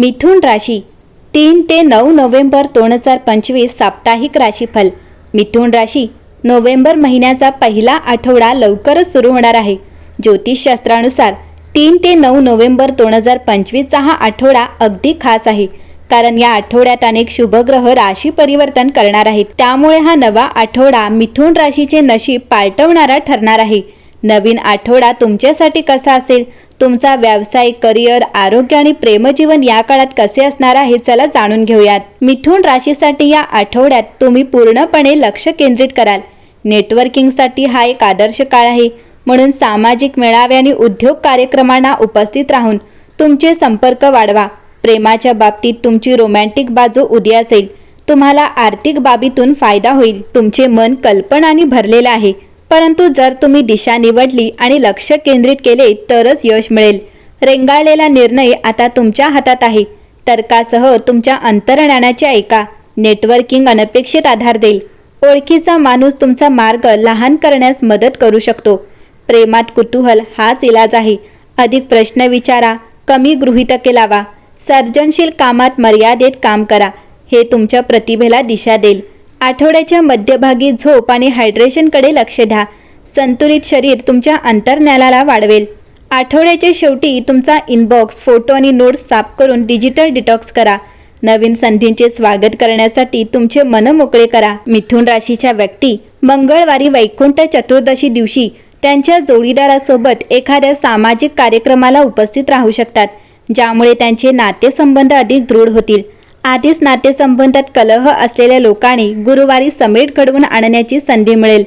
मिथुन राशी तीन ते नऊ नोव्हेंबर दोन हजार पंचवीस साप्ताहिक राशीफल. मिथुन राशी नोव्हेंबर महिन्याचा पहिला आठवडा लवकरच सुरू होणार आहे. ज्योतिषशास्त्रानुसार तीन ते नऊ नोव्हेंबर दोन हजार पंचवीसचा हा आठवडा अगदी खास आहे. कारण या आठवड्यात अनेक शुभग्रह राशी परिवर्तन करणार आहेत. त्यामुळे हा नवा आठवडा मिथुन राशीचे नशीब पालटवणारा ठरणार आहे. नवीन आठवडा तुमच्यासाठी कसा असेल? तुमचा व्यावसायिक करिअर आरोग्य आणि प्रेमजीवन या काळात कसे असणार आहे चला जाणून घेऊयात. मिथुन राशीसाठी या आठवड्यात तुम्ही पूर्णपणे लक्ष केंद्रित कराल. नेटवर्किंगसाठी हा एक आदर्श काळ आहे. म्हणून सामाजिक मेळावे आणि उद्योग कार्यक्रमांना उपस्थित राहून तुमचे संपर्क वाढवा. प्रेमाच्या बाबतीत तुमची रोमॅन्टिक बाजू उद्या असेल. तुम्हाला आर्थिक बाबीतून फायदा होईल. तुमचे मन कल्पनाने भरलेलं आहे. परंतु जर तुम्ही दिशा निवडली आणि लक्ष केंद्रित केले तरच यश मिळेल. रेंगाळलेला निर्णय आता तुमच्या हातात आहे. तर्कासह तुमच्या अंतर्ज्ञानाचे ऐका. नेटवर्किंग अनपेक्षित आधार देईल. ओळखीचा माणूस तुमचा मार्ग लहान करण्यास मदत करू शकतो. प्रेमात कुतूहल हाच इलाज आहे. अधिक प्रश्न विचारा. कमी गृहितके लावा सर्जनशील कामात मर्यादेत काम करा. हे तुमच्या प्रतिभेला दिशा देईल. आठवड्याच्या मध्यभागी झोप आणि हायड्रेशनकडे लक्ष द्या. संतुलित शरीर तुमच्या अंतर्ज्ञानाला वाढवेल. आठवड्याच्या शेवटी तुमचा इनबॉक्स फोटो आणि नोट्स साफ करून डिजिटल डिटॉक्स करा. नवीन संधींचे स्वागत करण्यासाठी तुमचे मन मोकळे करा. मिथुन राशीच्या व्यक्ती मंगळवारी वैकुंठ चतुर्दशी दिवशी त्यांच्या जोडीदारासोबत एखाद्या सामाजिक कार्यक्रमाला उपस्थित राहू शकतात ज्यामुळे त्यांचे नातेसंबंध अधिक दृढ होतील. आधीच नातेसंबंधात कलह असलेल्या लोकांनी गुरुवारी समेट घडवून आणण्याची संधी मिळेल.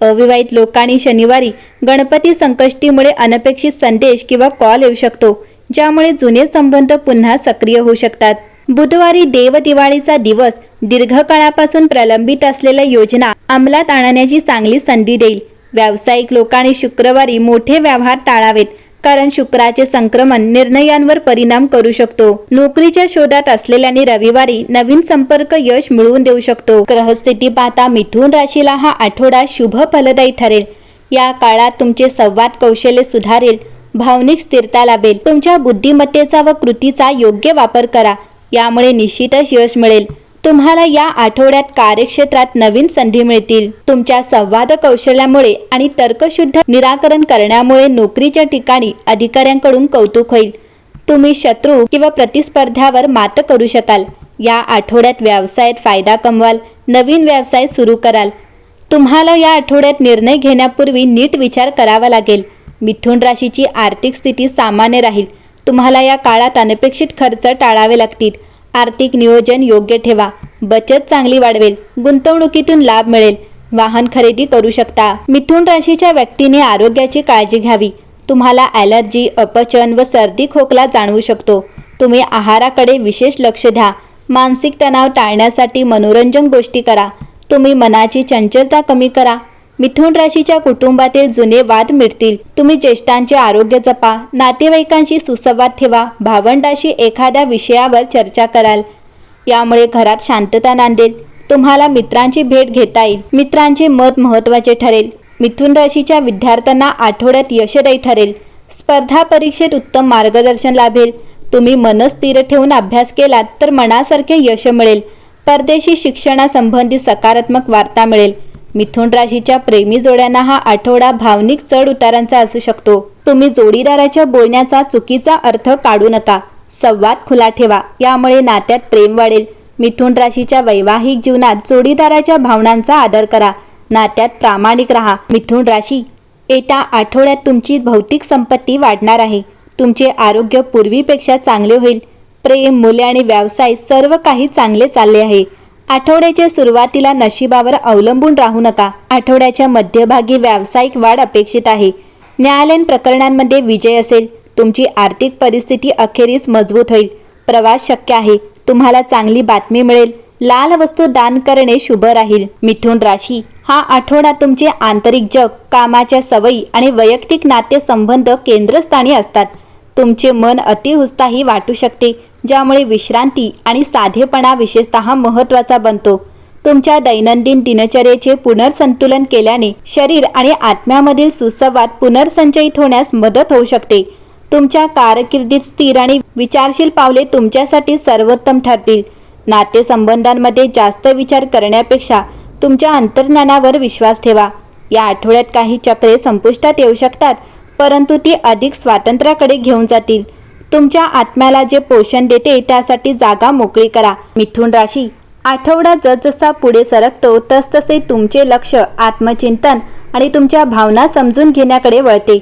अविवाहित लोकांनी शनिवारी गणपती संकष्टीमुळे अनपेक्षित संदेश किंवा कॉल येऊ शकतो ज्यामुळे जुने संबंध पुन्हा सक्रिय होऊ शकतात. बुधवारी देवदिवाळीचा दिवस दीर्घकाळापासून प्रलंबित असलेल्या योजना अंमलात आणण्याची चांगली संधी देईल. व्यावसायिक लोकांनी शुक्रवारी मोठे व्यवहार टाळावेत. कारण शुक्राचे संक्रमण निर्णयांवर परिणाम करू शकतो. नोकरीच्या शोधात असलेल्यांनी रविवारी नवीन संपर्क यश मिळवून देऊ शकतो. ग्रहस्थिती पाहता मिथुन राशीला हा आठवडा शुभ फलदायी ठरेल. या काळात तुमचे संवाद कौशल्य सुधारेल भावनिक स्थिरता लाभेल. तुमच्या बुद्धिमत्तेचा व कृतीचा योग्य वापर करा. यामुळे निश्चितच यश मिळेल. तुम्हाला या आठवड्यात कार्यक्षेत्रात नवीन संधी मिळतील. तुमच्या संवाद कौशल्यामुळे आणि तर्कशुद्ध निराकरण करण्यामुळे नोकरीच्या ठिकाणी अधिकाऱ्यांकडून कौतुक होईल. तुम्ही शत्रू किंवा प्रतिस्पर्ध्यावर मात करू शकाल. या आठवड्यात व्यवसायात फायदा कमवाल नवीन व्यवसाय सुरू कराल. तुम्हाला या आठवड्यात निर्णय घेण्यापूर्वी नीट विचार करावा लागेल. मिथुन राशीची आर्थिक स्थिती सामान्य राहील. तुम्हाला या काळात अनपेक्षित खर्च टाळावे लागतील. आर्थिक नियोजन योग्य ठेवा. बचत चांगली वाढवेल. गुंतवणुकीतून लाभ मिळेल. वाहन खरेदी करू शकता. मिथुन राशीच्या व्यक्तीने आरोग्याची काळजी घ्यावी. तुम्हाला ॲलर्जी अपचन व सर्दी खोकला जाणवू शकतो. तुम्ही आहाराकडे विशेष लक्ष द्या. मानसिक तणाव टाळण्यासाठी मनोरंजन गोष्टी करा. तुम्ही मनाची चंचलता कमी करा. मिथुन राशीच्या कुटुंबातील जुने वाद मिटतील. तुम्ही ज्येष्ठांचे आरोग्य जपा. नातेवाईकांशी सुसंवाद ठेवा. भावंडाशी एखाद्या विषयावर चर्चा कराल. यामुळे घरात शांतता नांदेल. तुम्हाला मित्रांची भेट घेता येईल. मित्रांचे मत महत्त्वाचे ठरेल. मिथुन राशीच्या विद्यार्थ्यांना आठवड्यात यशदायी ठरेल. स्पर्धा परीक्षेत उत्तम मार्गदर्शन लाभेल. तुम्ही मन स्थिर ठेवून अभ्यास केलात तर मनासारखे यश मिळेल. परदेशी शिक्षणासंबंधी सकारात्मक वार्ता मिळेल. मिथुन राशीच्या प्रेमी जोड्यांना हा आठवडा भावनिक चढ उतारांचा असू शकतो. तुम्ही जोडीदाराच्या बोलण्याचा चुकीचा अर्थ काढू नका. संवाद खुला ठेवा. यामुळे नात्यात प्रेम वाढेल. मिथुन राशीच्या वैवाहिक जीवनात जोडीदाराच्या भावनांचा आदर करा. नात्यात प्रामाणिक राहा. मिथुन राशी येत्या आठवड्यात तुमची भौतिक संपत्ती वाढणार आहे. तुमचे आरोग्य पूर्वीपेक्षा चांगले होईल. प्रेम मुले आणि व्यवसाय सर्व काही चांगले चालले आहे. आठवड्याच्या सुरुवातीला नशिबावर अवलंबून राहू नका. आठवड्याच्या मध्यभागी व्यावसायिक वाढ अपेक्षित आहे. न्यायालयीन प्रकरणांमध्ये विजय असेल. तुमची आर्थिक परिस्थिती अखेरीस मजबूत होईल. प्रवास शक्य आहे. तुम्हाला चांगली बातमी मिळेल. लाल वस्तू दान करणे शुभ राहील. मिथुन राशी. हा आठवडा तुमचे आंतरिक जग कामाच्या सवयी आणि वैयक्तिक नातेसंबंध केंद्रस्थानी असतात. तुमचे मन अतिउत्साही वाटू शकते ज्यामुळे विश्रांती आणि साधेपणा विशेषतः महत्त्वाचा बनतो. तुमच्या दैनंदिन दिनचर्येचे पुनर्संतुलन केल्याने शरीर आणि आत्म्यामधील सुसंवाद पुनर्संचयित होण्यास मदत होऊ शकते. तुमच्या कारकिर्दीत स्थिर आणि विचारशील पावले तुमच्यासाठी सर्वोत्तम ठरतील. नातेसंबंधांमध्ये जास्त विचार करण्यापेक्षा तुमच्या अंतर्ज्ञानावर विश्वास ठेवा. या आठवड्यात काही चक्रे संपुष्टात येऊ शकतात परंतु ती अधिक स्वातंत्र्याकडे घेऊन जातील. तुमच्या आत्म्याला जे पोषण देते त्यासाठी जागा मोकळी करा. मिथुन राशी आठवडा जसजसा पुढे सरकतो तसतसे तुमचे लक्ष आत्मचिंतन आणि तुमच्या भावना समजून घेण्याकडे वळते.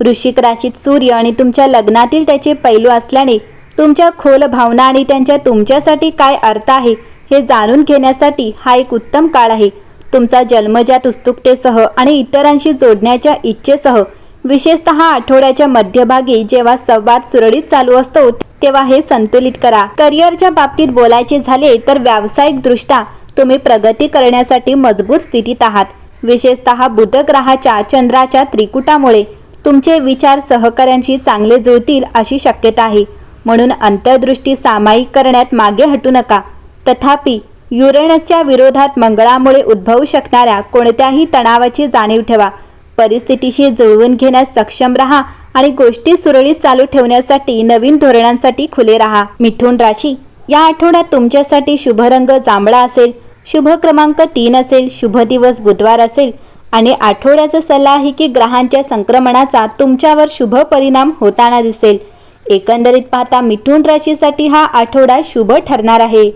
वृश्चिक राशीत सूर्य आणि तुमच्या लग्नातील त्याचे पैलू असल्याने तुमच्या खोल भावना आणि त्यांच्या तुमच्यासाठी काय अर्थ आहे हे जाणून घेण्यासाठी हा एक उत्तम काळ आहे. तुमचा जन्मजात उत्सुकतेसह आणि इतरांशी जोडण्याच्या इच्छेसह विशेषतः आठवड्याच्या मध्यभागी जेव्हा संवाद सुरळीत चालू असतो तेव्हा हे संतुलित करा. करिअरच्या बाबतीत बोलायचे झाले तर व्यावसायिक दृष्ट्या तुम्ही प्रगती करण्यासाठी मजबूत स्थितीत आहात. विशेषतः बुध ग्रहाच्या चंद्राच्या त्रिकुटामुळे तुमचे विचार सहकाऱ्यांशी चांगले जुळतील अशी शक्यता आहे. म्हणून अंतर्दृष्टी सामायिक करण्यात मागे हटू नका. तथापि युरेनसच्या विरोधात मंगळामुळे उद्भवू शकणाऱ्या कोणत्याही तणावाची जाणीव ठेवा. परिस्थितीशी जुळवून घेण्यास सक्षम राहा आणि गोष्टी सुरळीत चालू ठेवण्यासाठी नवीन धोरणांसाठी खुले राहा. मिथुन राशी या आठवड्यात तुमच्यासाठी शुभ रंग जांभळा असेल शुभ क्रमांक तीन असेल शुभ दिवस बुधवार असेल आणि आठवड्याचा सल्ला आहे की ग्रहांच्या संक्रमणाचा तुमच्यावर शुभ परिणाम होताना दिसेल. एकंदरीत पाहता मिथुन राशीसाठी हा आठवडा शुभ ठरणार आहे.